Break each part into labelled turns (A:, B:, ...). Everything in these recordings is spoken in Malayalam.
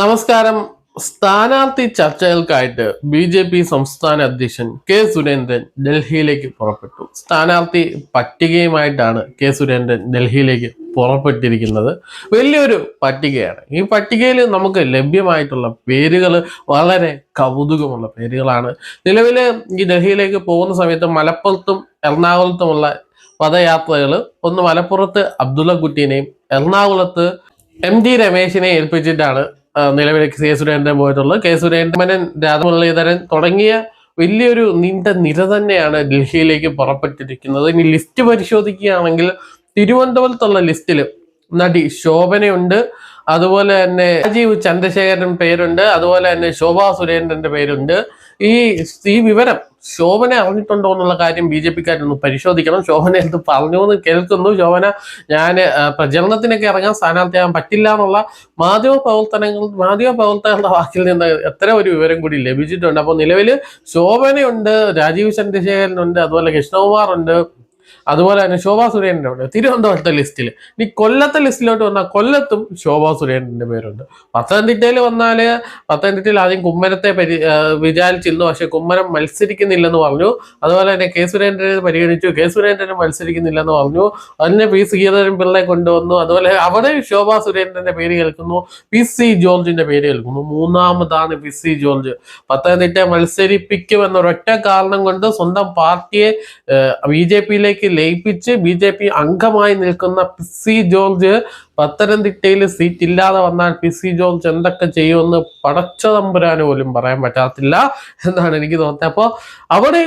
A: നമസ്കാരം. സ്ഥാനാർത്ഥി ചർച്ചകൾക്കായിട്ട് ബി ജെ പി സംസ്ഥാന അധ്യക്ഷൻ കെ സുരേന്ദ്രൻ ഡൽഹിയിലേക്ക് പുറപ്പെട്ടു. സ്ഥാനാർത്ഥി പട്ടികയുമായിട്ടാണ് കെ സുരേന്ദ്രൻ ഡൽഹിയിലേക്ക് പുറപ്പെട്ടിരിക്കുന്നത്. വലിയൊരു പട്ടികയാണ്. ഈ പട്ടികയിൽ നമുക്ക് ലഭ്യമായിട്ടുള്ള പേരുകൾ വളരെ കൗതുകമുള്ള പേരുകളാണ്. നിലവിൽ ഈ ഡൽഹിയിലേക്ക് പോകുന്ന സമയത്ത് മലപ്പുറത്തും എറണാകുളത്തുമുള്ള പദയാത്രകൾ ഒന്ന് മലപ്പുറത്ത് അബ്ദുള്ള കുട്ടീനെയും എറണാകുളത്ത് എം ടി രമേശിനെ ഏൽപ്പിച്ചിട്ടാണ് നിലവിൽ കെ സുരേന്ദ്രൻ പോയിട്ടുള്ളത്. കെ സുരേന്ദ്രമനൻ രാധമുരളീധരൻ തുടങ്ങിയ വലിയൊരു നീണ്ട നിര തന്നെയാണ് ഡൽഹിയിലേക്ക് പുറപ്പെട്ടിരിക്കുന്നത്. ഇനി ലിസ്റ്റ് പരിശോധിക്കുകയാണെങ്കിൽ തിരുവനന്തപുരത്തുള്ള ലിസ്റ്റിൽ നടി ശോഭനയുണ്ട്. അതുപോലെ തന്നെ രാജീവ് ചന്ദ്രശേഖരൻ പേരുണ്ട് അതുപോലെ തന്നെ ശോഭാ സുരേന്ദ്രന്റെ പേരുണ്ട്. ഈ ഈ വിവരം ശോഭന അറിഞ്ഞിട്ടുണ്ടോ എന്നുള്ള കാര്യം ബി ജെ പിക്കാരൊന്ന് പരിശോധിക്കണം. ശോഭന എന്ത് പറഞ്ഞു എന്ന് കേൾക്കുന്നു. ശോഭന ഞാൻ പ്രചരണത്തിനൊക്കെ ഇറങ്ങാൻ സ്ഥാനാർത്ഥിയാകാൻ പറ്റില്ല എന്നുള്ള മാധ്യമ പ്രവർത്തനങ്ങൾ മാധ്യമ പ്രവർത്തകരുടെ വാക്കിൽ നിന്ന് എത്ര ഒരു വിവരം കൂടി ലഭിച്ചിട്ടുണ്ട്. അപ്പോൾ നിലവിൽ ശോഭനയുണ്ട് രാജീവ് ചന്ദ്രശേഖരനുണ്ട് അതുപോലെ കൃഷ്ണകുമാർ ഉണ്ട് അതുപോലെ തന്നെ ശോഭാ സുരേന്ദ്രന്റെ ഉണ്ട്. തിരുവനന്തപുരത്തെ ലിസ്റ്റിൽ ഇനി കൊല്ലത്തെ ലിസ്റ്റിലോട്ട് വന്നാൽ കൊല്ലത്തും ശോഭാ സുരേന്ദ്രന്റെ പേരുണ്ട്. പത്തനംതിട്ടയിൽ വന്നാൽ പത്തനംതിട്ടയിൽ ആദ്യം കുമ്മരത്തെ പരി വിചാരിച്ചിരുന്നു. പക്ഷെ കുമ്മരം മത്സരിക്കുന്നില്ലെന്ന് പറഞ്ഞു. അതുപോലെ തന്നെ കെ സുരേന്ദ്രനെ പരിഗണിച്ചു. കെ സുരേന്ദ്രൻ മത്സരിക്കുന്നില്ലെന്ന് പറഞ്ഞു. അതിനെ പി ശ്രീധരൻ പിള്ളയെ കൊണ്ടുവന്നു. അതുപോലെ അവിടെ ശോഭാ സുരേന്ദ്രന്റെ പേര് കേൾക്കുന്നു. പി സി ജോർജിന്റെ പേര് കേൾക്കുന്നു. മൂന്നാമതാണ് പി സി ജോർജ്. പത്തനംതിട്ട മത്സരിപ്പിക്കുമെന്നൊരൊറ്റ കാരണം കൊണ്ട് സ്വന്തം പാർട്ടിയെ ബി ജെ ലയിപ്പിച്ച് ബി ജെ പി അംഗമായി നിൽക്കുന്ന പി സി ജോർജ് പത്തനംതിട്ടയിൽ സീറ്റ് ഇല്ലാതെ വന്നാൽ പി സി ജോർജ് എന്തൊക്കെ ചെയ്യുമെന്ന് പടച്ച തമ്പുരാന് പോലും പറയാൻ പറ്റാത്തില്ല എന്നാണ് എനിക്ക് തോന്നുന്നത്. അപ്പോൾ അവിടെ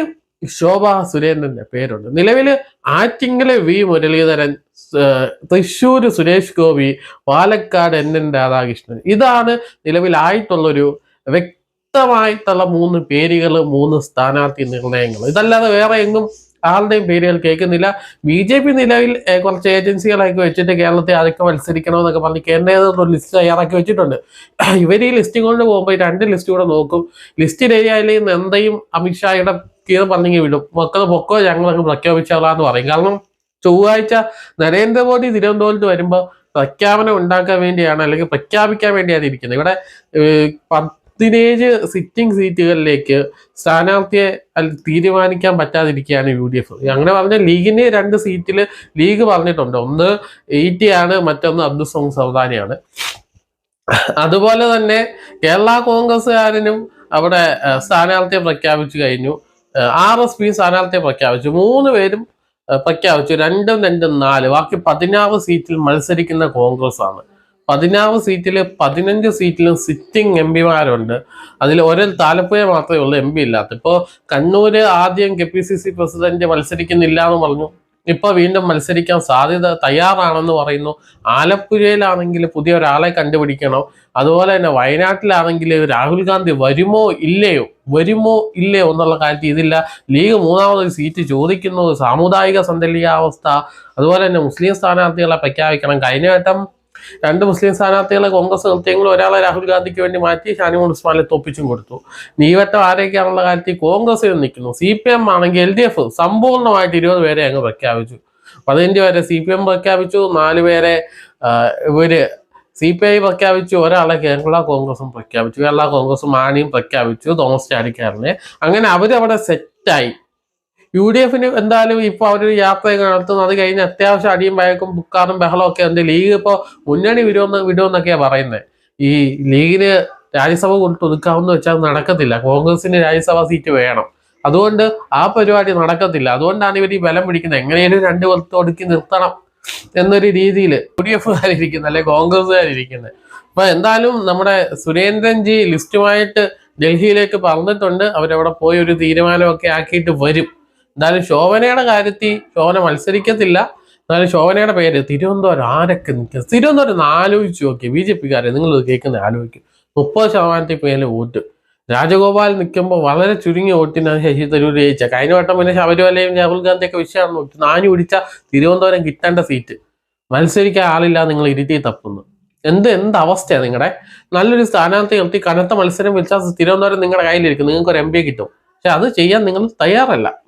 A: ശോഭ സുരേന്ദ്രന്റെ പേരുണ്ട്. നിലവിൽ ആറ്റിങ്ങലെ വി മുരളീധരൻ ഏഹ് തൃശ്ശൂര് സുരേഷ് ഗോപി പാലക്കാട് എൻ എൻ രാധാകൃഷ്ണൻ. ഇതാണ് നിലവിലായിട്ടുള്ളൊരു വ്യക്തമായിട്ടുള്ള മൂന്ന് പേരുകൾ മൂന്ന് സ്ഥാനാർത്ഥി നിർണയങ്ങൾ ഇതല്ലാതെ വേറെ എങ്ങും ആളുടെയും പേരുകൾ കേൾക്കുന്നില്ല. ബി ജെ പി നിലവിൽ കുറച്ച് ഏജൻസികളൊക്കെ വെച്ചിട്ട് കേരളത്തെ അതൊക്കെ മത്സരിക്കണമെന്നൊക്കെ പറഞ്ഞ് കേന്ദ്ര നേതൃത്വം ഒരു ലിസ്റ്റ് തയ്യാറാക്കി വെച്ചിട്ടുണ്ട്. ഇവർ ഈ ലിസ്റ്റ് കൊണ്ട് പോകുമ്പോൾ രണ്ട് ലിസ്റ്റ് കൂടെ നോക്കും. ലിസ്റ്റ് നിന്ന് എന്തെയും അമിത്ഷായുടെ കീഴ് പറഞ്ഞെങ്കിൽ വിടും. മക്കൾ പൊക്കോ ഞങ്ങളൊക്കെ പ്രഖ്യാപിച്ചാളാന്ന് പറയും. കാരണം ചൊവ്വാഴ്ച നരേന്ദ്രമോദി തിരുവനന്തപുരത്ത് വരുമ്പോൾ പ്രഖ്യാപനം ഉണ്ടാക്കാൻ വേണ്ടിയാണ് അല്ലെങ്കിൽ പ്രഖ്യാപിക്കാൻ വേണ്ടിയാണ് ഇരിക്കുന്നത്. ഇവിടെ ഏഹ്, സിറ്റിംഗ് സീറ്റുകളിലേക്ക് സ്ഥാനാർത്ഥിയെ തീരുമാനിക്കാൻ പറ്റാതിരിക്കുകയാണ് യു ഡി എഫ് അങ്ങനെ പറഞ്ഞ ലീഗിന് രണ്ട് സീറ്റിൽ ലീഗ് പറഞ്ഞിട്ടുണ്ട്. ഒന്ന് എയ്റ്റി ആണ് മറ്റൊന്ന് അബ്ദുൾ സമദ് സൗദാനിയാണ്. അതുപോലെ തന്നെ കേരള കോൺഗ്രസ്സുകാരനും അവിടെ സ്ഥാനാർത്ഥിയെ പ്രഖ്യാപിച്ചു കഴിഞ്ഞു. ആർ എസ് പി സ്ഥാനാർത്ഥിയെ പ്രഖ്യാപിച്ചു. മൂന്ന് പേരും പ്രഖ്യാപിച്ചു. രണ്ടും രണ്ടും നാല്. ബാക്കി പതിനാറ് സീറ്റിൽ മത്സരിക്കുന്ന കോൺഗ്രസ് ആണ് പതിനാറ് സീറ്റിൽ പതിനഞ്ച് സീറ്റിലും സിറ്റിംഗ് എം പിമാരുണ്ട് അതിൽ ഒരു താലപ്പുഴ മാത്രമേ ഉള്ളൂ എം പി ഇല്ലാത്ത. ഇപ്പോൾ കണ്ണൂര് ആദ്യം K P C C president മത്സരിക്കുന്നില്ല എന്ന് പറഞ്ഞു. ഇപ്പൊ വീണ്ടും മത്സരിക്കാൻ സാധ്യത തയ്യാറാണെന്ന് പറയുന്നു. ആലപ്പുഴയിലാണെങ്കിൽ പുതിയ ഒരാളെ കണ്ടുപിടിക്കണം. അതുപോലെ തന്നെ വയനാട്ടിലാണെങ്കിൽ രാഹുൽ ഗാന്ധി വരുമോ ഇല്ലയോ? വരുമോ ഇല്ലയോ എന്നുള്ള കാര്യത്തിൽ ഇതില്ല. ലീഗ് മൂന്നാമത് സീറ്റ് ചോദിക്കുന്നു. സാമുദായിക സന്തുലിതാവസ്ഥ അതുപോലെ തന്നെ മുസ്ലിം സ്ഥാനാർത്ഥികളെ പ്രഖ്യാപിക്കണം. കഴിഞ്ഞ വട്ടം രണ്ട് മുസ്ലിം സ്ഥാനാർത്ഥികളെ കോൺഗ്രസ് നിർത്തിയെങ്കിലും ഒരാളെ രാഹുൽ ഗാന്ധിക്ക് വേണ്ടി മാറ്റി ഷാനിമോൾ ഉസ്മാനെ തോപ്പിച്ചും കൊടുത്തു. നീവറ്റം വട്ടം ആരൊക്കെയാണുള്ള കാര്യത്തിൽ കോൺഗ്രസ് നിൽക്കുന്നു. സി പി എം ആണെങ്കിൽ എൽ ഡി എഫ് സമ്പൂർണമായിട്ട് ഇരുപത് പേരെ അങ്ങ് പ്രഖ്യാപിച്ചു. പതിനഞ്ച് പേരെ സി പി എം പ്രഖ്യാപിച്ചു. നാല് പേരെ ഇവർ സി പി ഐ പ്രഖ്യാപിച്ചു. ഒരാളെ കേരള കോൺഗ്രസും പ്രഖ്യാപിച്ചു. കേരള കോൺഗ്രസും മാണിയും പ്രഖ്യാപിച്ചു. തോമസ് ചാടിക്കാരനെ. അങ്ങനെ അവരവിടെ സെറ്റായി യു ഡി എഫിന് എന്തായാലും ഇപ്പൊ അവരൊരു യാത്ര നടത്തുന്നു. അത് കഴിഞ്ഞ് അത്യാവശ്യം അടിയും വഴക്കും ബുക്കാറും ബഹളം ഒക്കെ ഉണ്ട്. ലീഗ് ഇപ്പൊ മുന്നണി വിടുമെന്ന് വിടുമെന്നൊക്കെയാ പറയുന്നത് ഈ ലീഗിന് രാജ്യസഭ കൊണ്ട് ഒതുക്കാമെന്ന് വെച്ചാൽ നടക്കത്തില്ല. കോൺഗ്രസിന് രാജ്യസഭാ സീറ്റ് വേണം. അതുകൊണ്ട് ആ പരിപാടി നടക്കത്തില്ല. അതുകൊണ്ടാണ് ഇവർ ഈ ബലം പിടിക്കുന്നത്. എങ്ങനെയും രണ്ട് ഒടുക്കി നിർത്തണം എന്നൊരു രീതിയിൽ യു ഡി എഫുകാരിരിക്കുന്നത് അല്ലെ കോൺഗ്രസ്സുകാരിരിക്കുന്നത്. അപ്പൊ എന്തായാലും നമ്മുടെ സുരേന്ദ്രൻജി ലിസ്റ്റുമായിട്ട് ഡൽഹിയിലേക്ക് പറഞ്ഞിട്ടുണ്ട്. അവരവിടെ പോയി ഒരു തീരുമാനമൊക്കെ ആക്കിയിട്ട് വരും. എന്തായാലും ശോഭനയുടെ കാര്യത്തിൽ ശോഭന മത്സരിക്കത്തില്ല. എന്നാലും ശോഭനയുടെ പേര് തിരുവനന്തപുരം ആരൊക്കെ നിൽക്കുക തിരുവനന്തപുരം ഒന്ന് ആലോചിച്ച് നോക്കി ബി ജെ പിക്കാരെ. നിങ്ങൾ കേൾക്കുന്നത് ആലോചിക്കും. മുപ്പത് ശതമാനത്തിൽ പേര് വോട്ട്. രാജഗോപാൽ നിൽക്കുമ്പോൾ വളരെ ചുരുങ്ങിയ വോട്ടിനാണ് ശശി തരൂർ ജയിച്ച കഴിഞ്ഞ വട്ടം പിന്നെ ശബരിമലയും രാഹുൽ ഗാന്ധിയൊക്കെ വിഷയമാണ് നോക്കി നാഞ്ഞു പിടിച്ച തിരുവനന്തപുരം കിട്ടേണ്ട സീറ്റ്. മത്സരിക്കാൻ ആളില്ല നിങ്ങൾ ഇരുത്തി തപ്പുന്നു. എന്ത് എന്ത് അവസ്ഥയാണ് നിങ്ങളുടെ? നല്ലൊരു സ്ഥാനാർത്ഥി നിർത്തി കനത്ത മത്സരം വിളിച്ചാൽ തിരുവനന്തപുരം നിങ്ങളുടെ കയ്യിലിരിക്കും. നിങ്ങൾക്ക് ഒരു എം പി കിട്ടും. പക്ഷെ അത് ചെയ്യാൻ നിങ്ങൾ തയ്യാറല്ല.